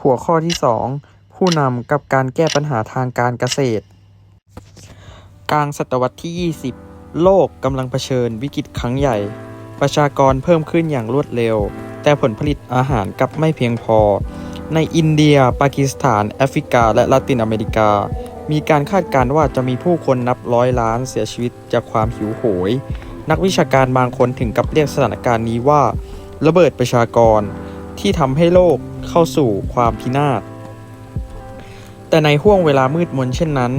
หัวข้อที่ 2 ผู้นำกับการแก้ปัญหาทางการเกษตร กลางศตวรรษที่ 20 โลกกำลังเผชิญวิกฤตครั้งใหญ่ ประชากรเพิ่มขึ้นอย่างรวดเร็ว แต่ผลผลิตอาหารกลับไม่เพียงพอ ในอินเดีย ปากีสถาน แอฟริกา และลาตินอเมริกา มีการคาดการณ์ว่าจะมีผู้คนนับร้อยล้านเสียชีวิตจากความหิวโหย นักวิชาการบางคนถึงกับเรียกสถานการณ์นี้ว่า ระเบิดประชากร ที่ทำให้โลกเข้าสู่ความพินาศ แต่ในห่วงเวลามืดมนเช่นนั้น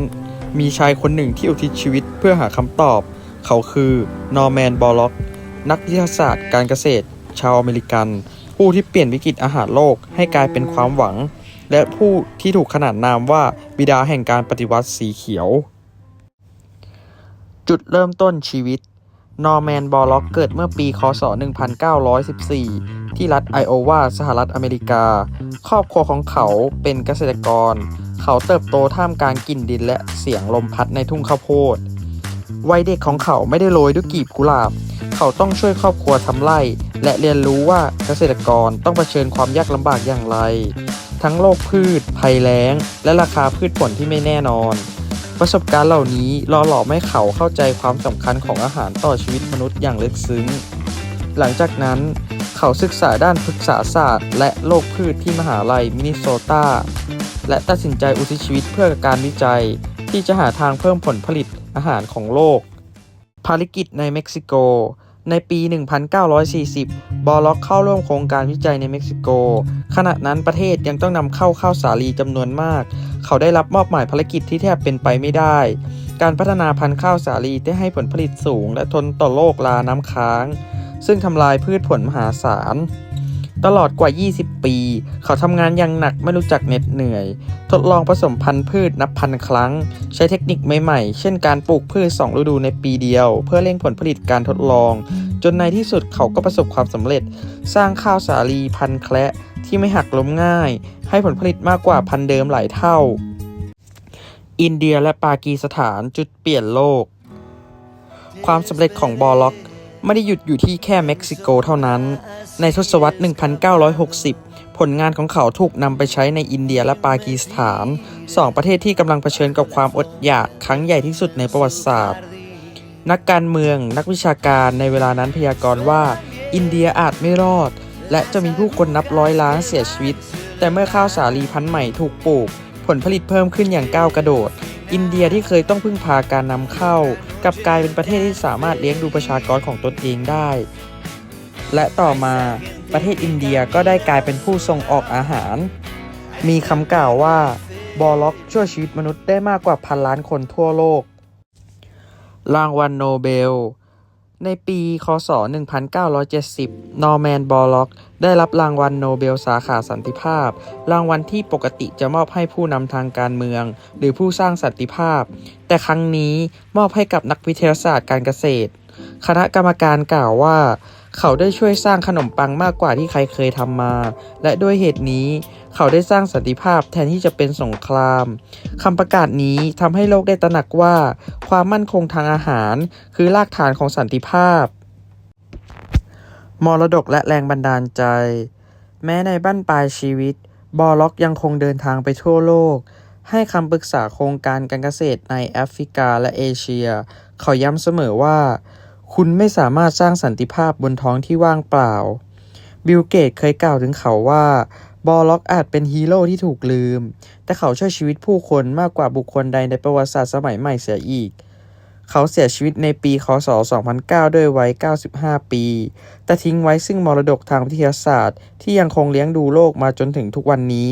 มีชายคนหนึ่งที่อุทิศชีวิตเพื่อหาคำตอบ เขาคือนอร์แมน บอลล็อก นักวิทยาศาสตร์การเกษตร ชาวอเมริกัน ผู้ที่เปลี่ยนวิกฤตอาหารโลกให้กลายเป็นความหวัง และผู้ที่ถูกขนานนามว่าบิดาแห่งการปฏิวัติสีเขียว จุดเริ่มต้นชีวิตนอร์แมน บอลล็อก เกิดเมื่อปี คศ 1914 ที่รัฐไอโอวาสหรัฐอเมริกา ครอบครัวของเขาเป็นเกษตรกร เขาเติบโตท่ามกลางกลิ่นดินและเสียงลมพัดในทุ่งข้าวโพด วัยเด็กของเขาไม่ได้โรยด้วยกลีบกุหลาบ เขาต้องช่วยครอบครัวทำไร่ และเรียนรู้ว่าเกษตรกรต้องเผชิญความยากลำบากอย่างไร ทั้งโรคพืช ภัยแล้ง และราคาพืชผลที่ไม่แน่นอน ประสบการณ์เหล่านี้หล่อหลอมให้เขาเข้าใจความสำคัญของอาหารต่อชีวิตมนุษย์อย่างลึกซึ้ง หลังจากนั้น เขาศึกษาด้านพฤกษาศาสตร์ และโรคพืชที่มหาลัยมินนิโซตา และตัดสินใจอุทิศชีวิตเพื่อการวิจัย ที่จะหาทางเพิ่มผลผลิตอาหารของโลก ภารกิจในเม็กซิโก ในปี 1940 บอลล็อกเข้าร่วมโครงการวิจัยในเม็กซิโก ขณะนั้นประเทศยังต้องนำเข้าข้าวสาลีจำนวนมาก เขาได้รับมอบหมายภารกิจที่แทบเป็นไปไม่ได้ การพัฒนาพันธุ์ข้าวสาลีที่ให้ผลผลิตสูง และทนต่อโรคลาน้ำค้าง ซึ่งทำลายพืชผลมหาศาล ตลอดกว่า 20 ปี เขาทำงานอย่างหนักไม่รู้จักเหน็ดเหนื่อย ทดลองผสมพันธุ์พืชนับพันครั้ง ใช้เทคนิคใหม่ๆ เช่นการปลูกพืช 2 ฤดูในปีเดียว เพื่อเร่งผลผลิตการทดลอง จนในที่สุดเขาก็ประสบความสำเร็จ สร้างข้าวสาลีพันธุ์แคระที่ไม่หักล้มง่าย ให้ผลผลิตมากกว่าพันธุ์เดิมหลายเท่า อินเดียและปากีสถานจุดเปลี่ยนโลก ความสำเร็จของบอล็อก ไม่ได้หยุดอยู่ที่แค่เม็กซิโกเท่านั้น ในทศวรรษ 1960 ผลงานของเขาถูกนำไปใช้ในอินเดียและปากีสถานสองประเทศที่กำลังเผชิญกับความอดอยากครั้งใหญ่ที่สุดในประวัติศาสตร์ นักการเมืองนักวิชาการในเวลานั้นพยากรณ์ว่า อินเดียอาจไม่รอด และจะมีผู้คนนับร้อยล้านเสียชีวิต แต่เมื่อข้าวสาลีพันธุ์ใหม่ถูกปลูก ผลผลิตเพิ่มขึ้นอย่างก้าวกระโดด อินเดียที่เคยต้องพึ่งพาการนำเข้า กับกลายเป็นประเทศที่สามารถเลี้ยงดูประชากรของตนเองได้ และต่อมาประเทศอินเดียก็ได้กลายเป็นผู้ส่งออกอาหาร มีคำกล่าวว่าบอลล็อกช่วยชีวิตมนุษย์ได้มากกว่าพันล้านคนทั่วโลก รางวัลโนเบล ในปี คศ 1970 นอร์แมน บอลล็อก ได้รับรางวัลโนเบลสาขาสันติภาพ รางวัลที่ปกติจะมอบให้ผู้นำทางการเมือง หรือผู้สร้างสันติภาพ แต่ครั้งนี้มอบให้กับนักวิทยาศาสตร์การเกษตร คณะกรรมการกล่าวว่า เขาได้ช่วยสร้างขนมปังมากกว่าที่ใครเคยทำมา และด้วยเหตุนี้ เขาได้สร้างสันติภาพแทนที่จะเป็นสงครามคำประกาศนี้ทำให้โลกได้ตระหนักว่า ความมั่นคงทางอาหาร คือรากฐานของสันติภาพ มรดกและแรงบันดาลใจ แม้ในบั้นปลายชีวิต บอลล็อกยังคงเดินทางไปทั่วโลก ให้คำปรึกษาโครงการการเกษตรในแอฟริกาและเอเชีย เขาย้ำเสมอว่า คุณไม่สามารถสร้างสันติภาพบนท้องที่ว่างเปล่า บิลเกตเคยกล่าวถึงเขาว่า บอลล็อกอาจเป็นฮีโร่ที่ถูกลืม แต่เขาช่วยชีวิตผู้คนมากกว่าบุคคลใดในประวัติศาสตร์สมัยใหม่เสียอีก เขาเสียชีวิตในปีคศ 2009 ด้วยวัย 95 ปี แต่ทิ้งไว้ซึ่งมรดกทางวิทยาศาสตร์ ที่ยังคงเลี้ยงดูโลกมาจนถึงทุกวันนี้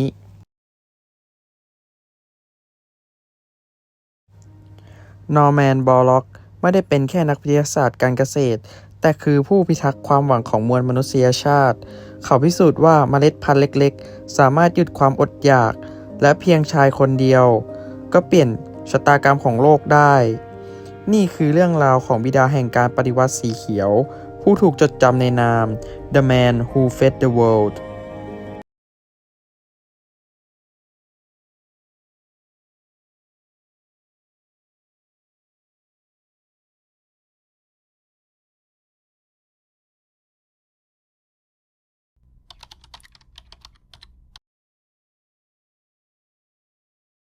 นอร์แมน บอล็อก ไม่ได้เป็นแค่นักวิทยาศาสตร์การเกษตร แต่คือผู้พิทักษ์ความหวังของมวลมนุษยชาติ เขาพิสูจน์ว่าเมล็ดพันธุ์เล็กๆ สามารถหยุดความอดอยาก และเพียงชายคนเดียว ก็เปลี่ยนชะตากรรมของโลกได้ นี่คือเรื่องราวของบิดาแห่งการปฏิวัติสีเขียว ผู้ถูกจดจำในนาม The Man Who Fed the World